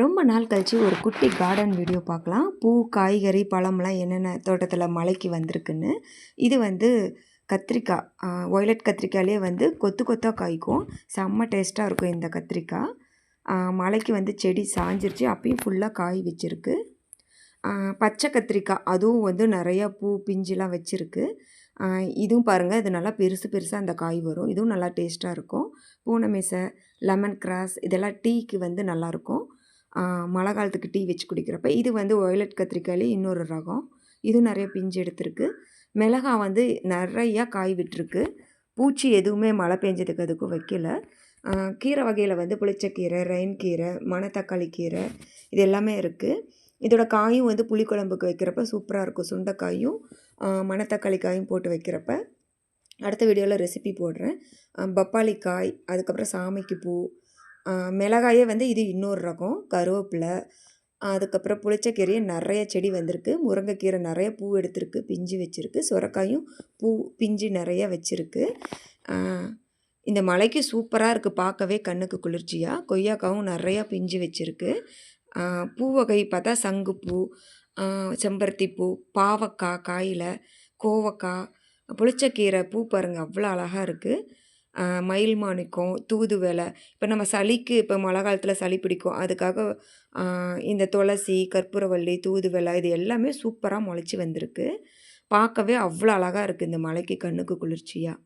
ரொம்ப நாள் கழித்து ஒரு குட்டி கார்டன் வீடியோ பார்க்கலாம். பூ காய்கறி பழம்லாம் என்னென்ன தோட்டத்தில் மலைக்கு வந்திருக்குன்னு. இது வந்து கத்திரிக்காய் ஒய்லட் கத்திரிக்காயிலே வந்து கொத்து கொத்தாக காய்க்கும். செம்ம டேஸ்ட்டாக இருக்கும் இந்த கத்திரிக்காய். மலைக்கு வந்து செடி சாஞ்சிருச்சு. அப்பயும் ஃபுல்லாக காய் வச்சுருக்கு. பச்சை கத்திரிக்காய் அதுவும் வந்து நிறையா பூ பிஞ்சுலாம் வச்சுருக்கு. இதுவும் பாருங்கள் இது நல்லா பெருசு பெருசாக அந்த காய் வரும். இதுவும் நல்லா டேஸ்ட்டாக இருக்கும். பூனை லெமன் கிராஸ் இதெல்லாம் டீக்கு வந்து நல்லாயிருக்கும் மழை காலத்துக்கு டீ வச்சு குடிக்கிறப்ப இது வந்து ஒயலட் கத்திரிக்காயிலே இன்னொரு ரகம். இதுவும் நிறைய பிஞ்சு எடுத்திருக்கு. மிளகா வந்து நிறையா காய் விட்டுருக்கு. பூச்சி எதுவுமே மழை பெஞ்சதுக்கு அதுக்கும் வைக்கல. கீரை வகையில் வந்து புளிச்சக்கீரை ரெயின் கீரை மணத்தக்காளி கீரை இது எல்லாமே இருக்குது இதோட காயும் வந்து புளிக்குழம்புக்கு வைக்கிறப்ப சூப்பராக இருக்கும். சுண்டைக்காயும் மணத்தக்காளி காயும் போட்டு வைக்கிறப்ப. அடுத்த வீடியோவில் ரெசிபி போடுறேன். பப்பாளி காய் அதுக்கப்புறம் சாமிக்கு பூ மிளகாயே வந்து இது இன்னொரு ரகம் கருவேப்பிலை. அதுக்கப்புறம் புளிச்சக்கீரையே நிறைய செடி வந்திருக்கு. முருங்கைக்கீரை நிறைய பூ எடுத்திருக்கு பிஞ்சு வச்சுருக்கு. சுரக்காயும் பூ பிஞ்சு நிறைய வச்சுருக்கு. இந்த மலைக்கு சூப்பராக இருக்குது பார்க்கவே கண்ணுக்கு குளிர்ச்சியாக கொய்யாக்காவும் நிறையா பிஞ்சு வச்சுருக்கு. பூ வகை பார்த்தா சங்குப்பூ செம்பருத்தி பூ பாவக்காய் காயில் கோவக்காய் புளிச்சக்கீரை பூ பாருங்கள் அவ்வளோ அழகாக இருக்குது மயில் மாணிக்கம் தூதுவளை இப்போ நம்ம சளிக்கு இப்போ மழை காலத்தில் சளி பிடிக்கும். அதுக்காக இந்த துளசி கற்பூரவள்ளி தூதுவளை இது எல்லாமே சூப்பராக முளைச்சி வந்திருக்கு. பார்க்கவே அவ்வளோ அழகாக இருக்குது இந்த மலைக்கு கண்ணுக்கு குளிர்ச்சியாக